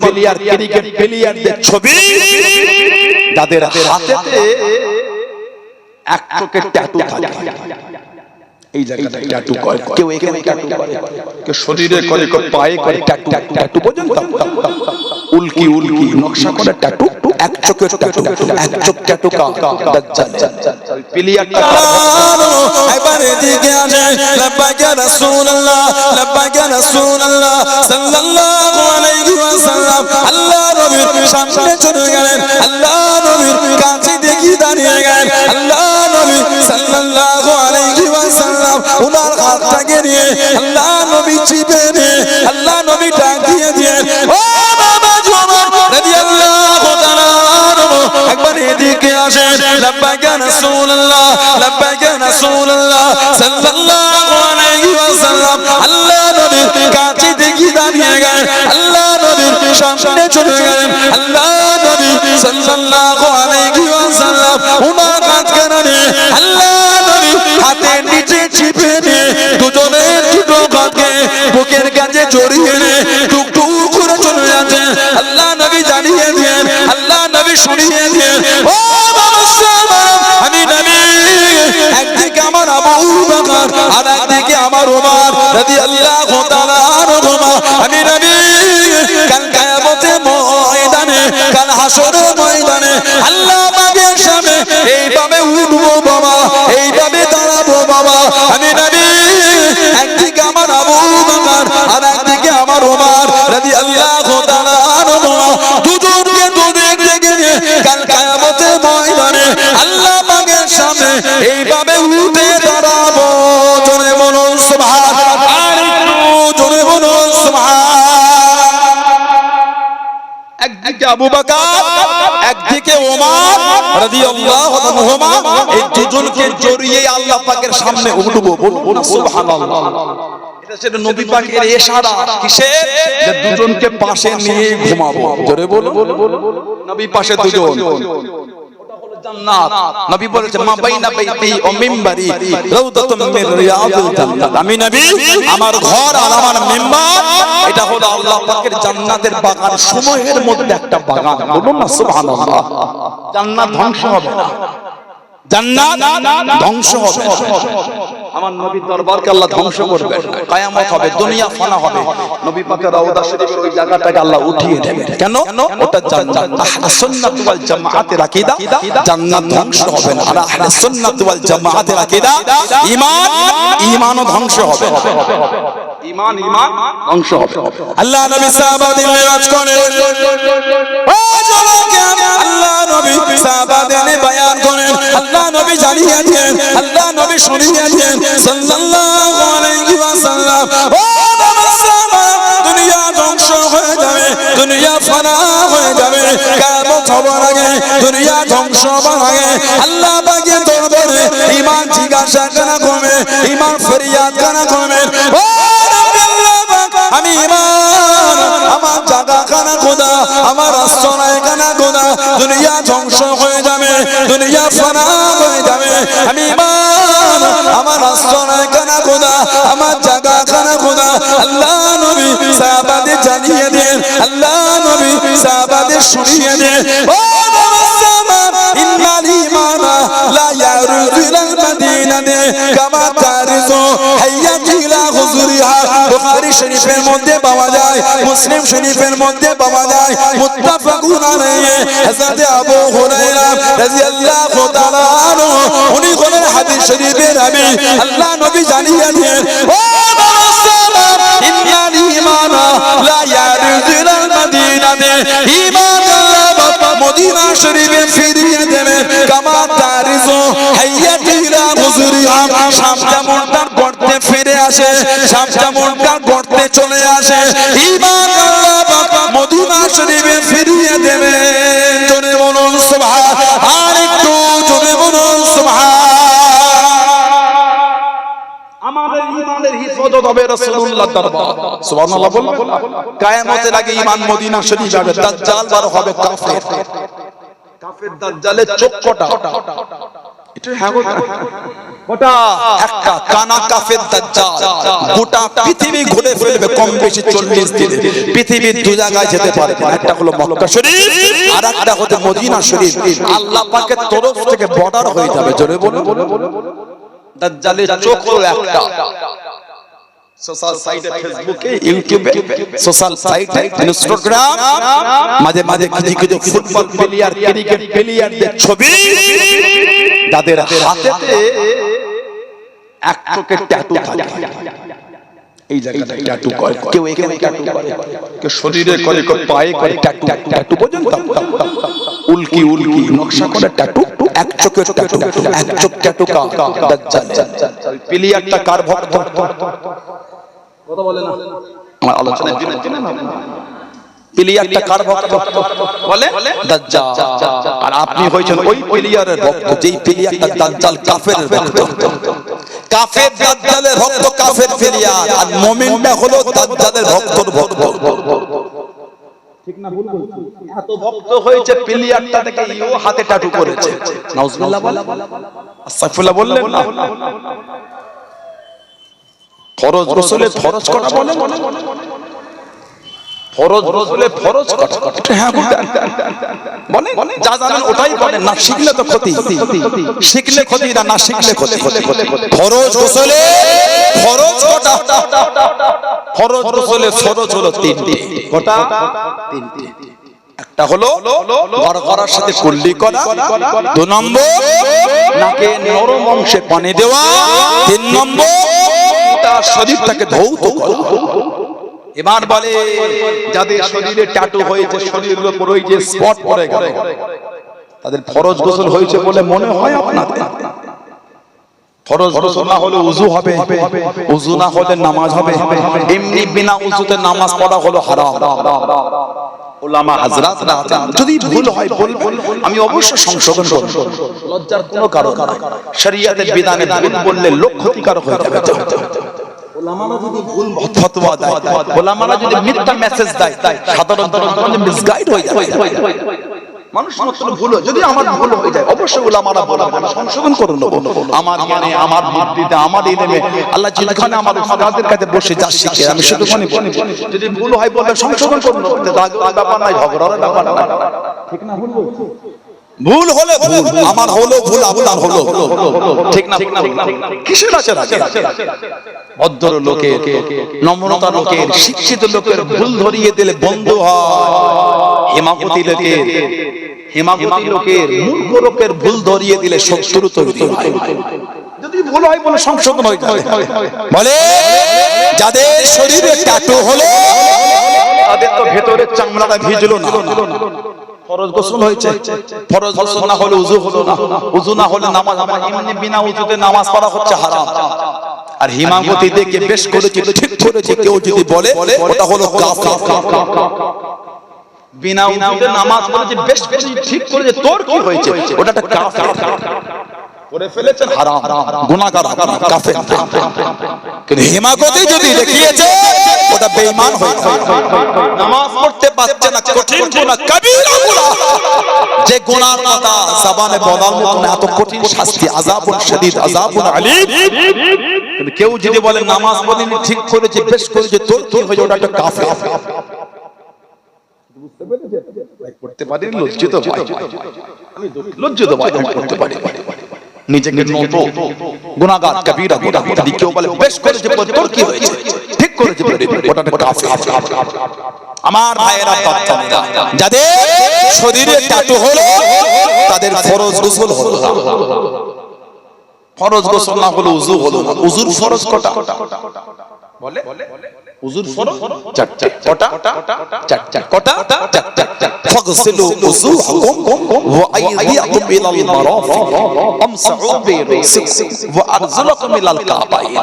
Player cricket প্লেয়ারদের ছবি। যাদের হাতেতে এক চোখের ট্যাটু থাকে। এই জায়গাটা ট্যাটু করে। কেউ এখানে ট্যাটু করে। কেউ শরীরে করে কেউ পায়ে করে ট্যাটু ট্যাটু পর্যন্ত। উল্কি উল্কি নকশা করে ট্যাটু এক চোখের ট্যাটু এক চোখ ট্যাটু কা দাজ্জাল প্লেয়ারটা একবার এদিকে আসে লব্বাইক ইয়া সামনে চলে গেলেন। আল্লাহ নবীর কাছে দেখি দাঁড়িয়ে গেলেন। আল্লাহ নবী সাল্লাল্লাহু আলাইহি ওয়াসাল্লাম উনার হাতটাকে নিয়ে আল্লাহ নবী চিপে নিয়ে আল্লাহ নবী ডাক দিয়ে দিয়ে ও বাবা জোমর রাদিয়াল্লাহু তাআলা একবার এদিকে আসে লব্বাইক ইয়া রাসূলুল্লাহ, লব্বাইক ইয়া রাসূলুল্লাহ সাল্লাল্লাহু আলাইহি ওয়াসাল্লাম আল্লাহ নবীর কাছে দেখি দাঁড়িয়ে গেলেন। সামনে চলে গেলেন। আল্লাহ নবী সাল্লাল্লাহু আলাইহি ওয়াসাল্লাম হাত কানে আল্লাহ নবী হাতের নিচে চিপে নিয়ে দুজনের দুটো হাতকে বুকের কাছে জড়িয়ে নিয়ে টুক টুক করে চলে যাচ্ছে আল্লাহ নবী জানিয়ে দিয়েন, আল্লাহ নবী শুনিয়ে দিয়েন, ও একদিকে আমার আবু বকর আর একদিকে আমার ওমর রাদিয়াল্লাহু হাসরের ময়দানে আল্লাহ পাকের সামনে এইভাবে উঠবো বাবা দাঁড়াবো বাবা। আমি নবী, একদিকে আমার আবু বকর আর একদিকে আমার ওমর ময়দানে আল্লাহ এইভাবে একদিকে আবু বাকার, একদিকে ওমর রাদিয়াল্লাহু আনহুমা। এই দুজনকে জড়িয়ে আল্লাহ পাকের সামনে উঠবো। বলুন সুবহানাল্লাহ সেটা নবী পাকের ইশারা। কিসের যে দুজনকে পাশে নিয়ে ঘুমাবো। জোরে বলুন। নবী পাশে দুজন। নবী বলেছে মা বাইনা বাইতি ও মিম্বারি রাউদাতুম মিন রিয়াদিল জান্নাত। আমি নবী, আমার ঘর আর আমার মিম্বার, এটা হলো আল্লাহ পাকের জান্নাতের বাগান সমূহের মধ্যে একটা বাগান। বলুন না, সুবহানাল্লাহ। জান্নাত ধ্বংস হবে না। জান্নাত ধ্বংস হবে। আমার নবীর দরবারকে আল্লাহ ধ্বংস করবে কায়ামত হবে দুনিয়া ফানা হবে নবী পাকের রওজা শরীফের ওই জায়গাটাকে আল্লাহ উঠিয়ে দেবে কেন ওটা জান্নাত আহলে সুন্নাত ওয়াল জামাআতের আকীদা জান্নাত ধ্বংস হবে না আর আহলে সুন্নাত ওয়াল জামাআতের আকীদা ঈমান ঈমানও ধ্বংস হবে ঈমান ঈমান ধ্বংস হবে আল্লাহ নবী সাহাবাদের মেরাজ করে ও জনকে আল্লাহ নবী সাহাবাদের বয়ান করেন আল্লাহ নবী জানিয়ে দেন সাল্লাল্লাহু আলাইহি ওয়াসাল্লাম। ও বাবা দুনিয়া ধ্বংস হয়ে যাবে, দুনিয়া ফানা হয়ে যাবে। কিয়ামত আগে? দুনিয়া ধ্বংস আগে। আল্লাহ জিজ্ঞাসা আমি আমার কানা খোদা? আমার আশ্রয় কানা খোদা? দুনিয়া ধ্বংস হয়ে যাবে, দুনিয়া ফানা হয়ে যাবে। আমি ইমান আমার আশ্রয় খোদা, আমার জায়গা কানা খোদা। আল্লাহ নবী সাহাবাদের জানিয়ে দেন, আল্লাহ নবী সাহাবাদের শুনিয়ে দেন। শরীফের মধ্যে পাওয়া যায়, মুসলিম শরীফের মধ্যে পাওয়া যায়, মুত্তাফাকুন আলাইহি। হযরত আবু হুরায়রা রাদিয়াল্লাহু তাআলা আনহু, উনি বলেন হাদিস শরীফের রাবি আল্লাহ নবী জানিয়ে দেন ও লা মাদিনাতে মদিনা শরীফে ফিরিয়ে দেবেন কামা যেমন তার ফিরে আসে তার গর্তে চলে আসে। ঈমান আল্লাহ মদিনা শরীফে ফিরিয়ে দেবেন হবে রাসূলুল্লাহর দরবার। সুবহানাল্লাহ বলুন কিয়ামতের আগে ঈমান মদিনা শরীফ যাবে, দাজ্জাল বার হবে কাফের। কাফের দাজ্জালের চোখ কটা? এটা হ্যাঁ গোটা একটা, কানা কাফের দাজ্জাল। গোটা পৃথিবী ঘুরে ফেলবে কম বেশি 40 দিনে। পৃথিবীর দু জায়গায় যেতে পারে একটা হলো মক্কা শরীফ আর একটা হলো মদিনা শরীফ। আল্লাহ পাকের তরফ থেকে বর্ডার হয়ে যাবে। জোরে বলো দাজ্জালের চোখ হলো একটা। সোশ্যাল সাইটে ফেসবুকে ইউটিউবে সোশ্যাল সাইটে ইনস্টাগ্রাম মাঝে মাঝে কিছু কিছু ফুটবল প্লেয়ার ক্রিকেট প্লেয়ারদের ছবি যাদের হাতেতে এক চোখের ট্যাটু থাকে এই জায়গাটা ট্যাটু করে কেউ এখানে ট্যাটু করে কেউ শরীরে করে কেউ পায়ে করে ট্যাটু ট্যাটু পর্যন্ত উল্কি উল্কি নকশা করে ট্যাটু এক চোখের ট্যাটু এক চোখ ট্যাটু কা দাজ্জাল প্লেয়ারটা কার ভক্ত আমার দিনে দিনে না প্লেয়ারটা কার ভক্ত? বলে দাজ্জাল। আর আপনি হয়েছেন ওই প্লেয়ারের ভক্ত যেই প্লেয়ারটা দাজ্জাল কাফের ভক্ত। কাফের দাজ্জালের ভক্ত কাফের প্লেয়ার। আর মুমিনটা হলো দাজ্জালের ভক্তর ভক্ত। এত ভক্ত হয়েছে প্লেয়ারটা থেকে ইও হাতে টাটু করেছে। নাউজুবিল্লাহ বলে। আস্তাগফিরুল্লাহ বললেন না? ফরজ ফরজ কটা বলেন ফরজ ফরজ কটা হ্যাঁ বলেন। যা জানেন ওটাই বলেন না শিখলে তো ক্ষতি। শিখলে ক্ষতি। না না শিখলে ক্ষতি। ফরজ ফরজ কটা ফরজ ফরজ হলো তিনটে। কটা তিনটে। একটা হলো করার সাথে কুল্লি করা। দু নম্বর নাকে নরম অংশে পানি দেওয়া। তিন নম্বর ধৌত এবার বলে, যাদের শরীরে ট্যাটু হয়েছে, শরীরের উপর ওই যে স্পট তাদের ফরজ গোসল হয়েছে বলে মনে হয় নামাজ পড়া হলো যদি ভুল হয় আমি অবশ্য সংশোধন করব। লজ্জার কোনো কারণ বিধানে বললে লোক ক্ষতিকারক হয়ে যাবে। ওলামারা যদি ভুল ফতোয়া দেয় ওলামারা যদি মিথ্যা মেসেজ দেয় সাধারণ জনগণ মিসগাইড হয়ে যাবে মানুষ মাত্র ভুল। যদি আমার ভুল হয়ে যায় অবশ্যই ওলামারা সংশোধন করে নেব। আমার জ্ঞানে আমার বুদ্ধিতে আমার ইলমে আল্লাহ যেখানে আমার উস্তাদের কাছে বসে যা শিখে আমি সেটুকুনি বলি যদি ভুল হয় বলবে সংশোধন করে নেব। ব্যাপার নাই ঝগড়ার ব্যাপার নাই। ভুল হলে ভুল আমার হলো ভুল আপনার হলো। ঠিক না কিসের আছে ভদ্র লোকের নম্রতা লোকের শিক্ষিত লোকের ভুল ধরিয়ে দিলে বন্ধ হয়। হেমাপতি লোকের হেমাপতি লোকের মূর্খ লোকের ভুল ধরিয়ে দিলে শত্রু তৈরি হয়। যদি ভুল হয় বলে সংশোধন হয়ে বলে যাদের শরীরে ট্যাটু হলো তাদের তো ভেতরের চামড়াটা ভিজলো না। ফরজ হয়েছে। ফরজ না হলে উজু উজু না হলে নামাজ নামাজ পড়া হচ্ছে আর হিমাঙ্গতি দেখে বেশ করেছে ঠিক করেছে কেউ যদি বলে, ওটা হলো বিনা নামাজ বেশ করেছে ঠিক করেছে তোর কি হয়েছে, ওটা একটা করে ফেলেছেন হারাম গুনাহগার কাফের কিন্তু হিমাগতি যদি দেখিয়েছে ওটা বেঈমান হয়েছে নামাজ পড়তে পারছে না কঠিন গুনাহ কবিরা গুনাহ যে গুনার কথা জবানে বলার মতো এত কঠিন শাস্তি আযাবুন শাদীদ আযাবুন আলীম কিন্তু কেউ যদি বলে নামাজ পড়িনি ঠিক করেছে বেশ করেছে তোর কি হয়ে ওটা একটা কাফের করতে পারি লজ্জিত ভাই আমি লজ্জিত ভাই আমি করতে পারি নিজেকে নত গুনাহগার কবিরা গুনাহ যদি কেউ বলে বেশ করেছে বলে তোর কি হয়েছে? ঠিক করেছে বলে ওটা কাফের আমার ভাইয়েরা বাচ্চারা যাদের শরীরে ট্যাটু হলো তাদের ফরজ গোসল হলো না। ফরজ গোসল না হলো উজু হলো না। উজুর ফরজ কটা? বলে? উজুর ফরজ চারটা কটা চারটা কটা চারটা ফাগসিলু উজুহাকুম ওয়া আইদিয়াকুম ইলাল মারাফিক আমসাহু বিরুসিকুম ওয়া আরজুলাকুম ইলাল কাবাইন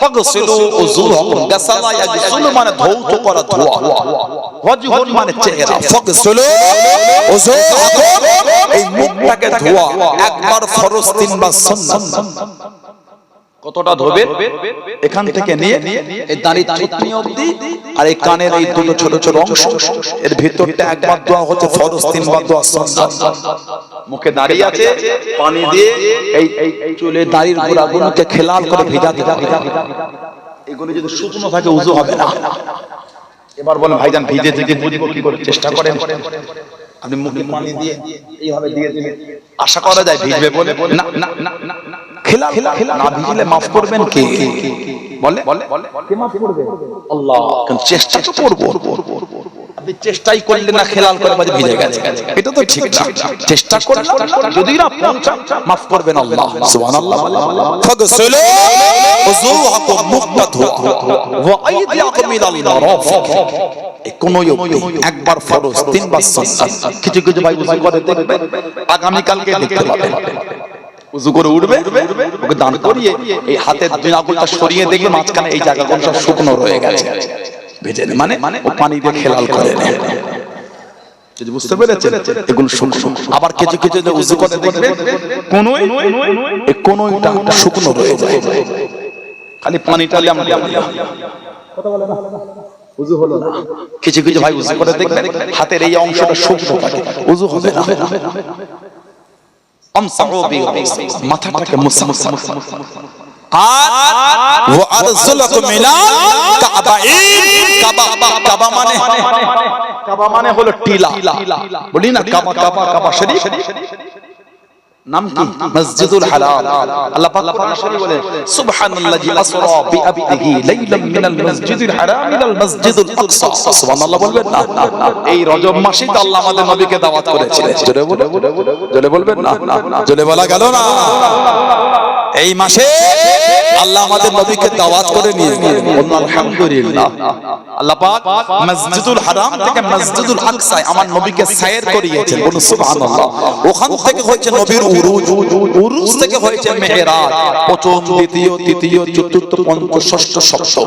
ফাগসিলু উজুহাকুম গাসালা ইয়াগসিলু মানে ধৌত করা ধোয়া ওয়াজহুন মানে চেহারা ফাগসিলু উজুহাকুম এই মুখটাকে ধোয়া একবার ফরজ তিনবার সুন্নাত কতটা ধোবে? এখান থেকে নিয়ে এই দাঁড়ি থুতনি অবধি আর এই কানের এই দুটো ছোট ছোট অংশ এর ভিতরটা একবার দোয়া হচ্ছে ফরজ তিনবার দোয়া সুন্নাত মুখে দাঁড়িয়ে আছে পানি দিয়ে এই এই চুলে দাড়ির গোড়াগুলোকে খেলাল করে ভেজা দিতে এগুলো যদি শুকনো থাকে উজু হবে না। এবার বলেন ভাইজান ভিজে থেকে বুঝব কি করে? চেষ্টা করেন। আপনি মুখে পানি দিয়ে এইভাবে দিয়ে দিলেন আশা করা যায় ভিজবে বলে। না না না না। না খেলা খেলা খেলা না ভিজলে মাফ করবেন কে? বলে? বলে? কে মাফ করবে? আল্লাহ। চেষ্টা তো করব। আপনি চেষ্টাই করলেন না খেলাল করে মাঝে ভিজে গেছে। এটা তো ঠিক না। চেষ্টা করলাম যদি না পৌঁছান মাফ করবেন আল্লাহ। সুবহানাল্লাহ। ফাগসিলু উযুহাকুম মুখটা ওয়া আইদিয়াকুম ইলাল মারাফিক এই একবার ফরজ তিনবার সুন্নাত কিছু কিছু ভাই উজু করে দেখবে। আগামী কালকে দেখতে পাবেন উজু করে উঠবে ওকে দান করিয়ে এই হাতের দুই আঙুলটা সরিয়ে দেখবে মাঝখানে এই জায়গাগুলো সব শুকনো রয়ে গেছে। ভেজে মানে ও পানি দিয়ে খেলাল করে নেয় বুঝতে পেরেছেন এগুলো শুকনো। আবার কিছু কিছু উজু করে দেখবে শুকনো রয়ে যায়। খালি পানিটা উজু হলো না। কিছু কিছু ভাই উজু করে দেখবেন হাতের এই অংশটা শুকনো থাকে। উজু হবে না। মাথাটাকে। আর ওয়া আরজুলাকুম ইলাল কাবাইন কাবা কাবা মানে কাবা মানে হলো টিলা বলি না কাবা কাবা কাবা শরীফ নাম কি? মসজিদুল হারাম আল্লাহ পাক কোরআন শরীফে বলে সুবহানাল্লাযী আসরা বিআবদিহি লাইলাম মিনাল মসজিদুল হারাম ইলাল মসজিদুল আকসা। সুবহানাল্লাহ বলবেন না। এই রজব মাসে তো আল্লাহ আমাদের নবীকে দাওয়াত করেছিলেন। জোরে বলে জোরে বলবেন না। জোরে বলা গেল না। এই মাসে আল্লাহ আমাদের নবীকে দাওয়াত করে নিয়ে আলহামদুলিল্লাহ। আল্লাহ পাক মসজিদুল হারাম থেকে মসজিদুল আকসায় আমার নবীকে সায়ের করিয়েছেন। বলুন সুবহানাল্লাহ। ওখান থেকে হয়েছে নবীর উরুজ। উরুজ থেকে হয়েছে মেহেরাজ। প্রথম দ্বিতীয় তৃতীয় চতুর্থ পঞ্চম ষষ্ঠ সপ্তম।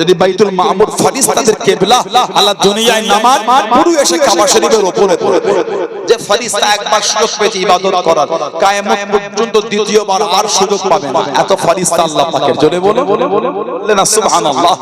যদি বাইতুল মামুর ফারিস তাদের কেবলা, আল্লাহ দুনিয়ায় নামাজ, পুরো এসে কাবা শরীফের উপরে পড়বে যে ফারিস্তা একবার সুযোগ পেয়েছে ইবাদত করার কায়ামত পর্যন্ত দ্বিতীয়বার আর সুযোগ পাবে না। এত ফারিস্তা আল্লাহ পাকের জোরে বলে। বলে না, সুবহানাল্লাহ।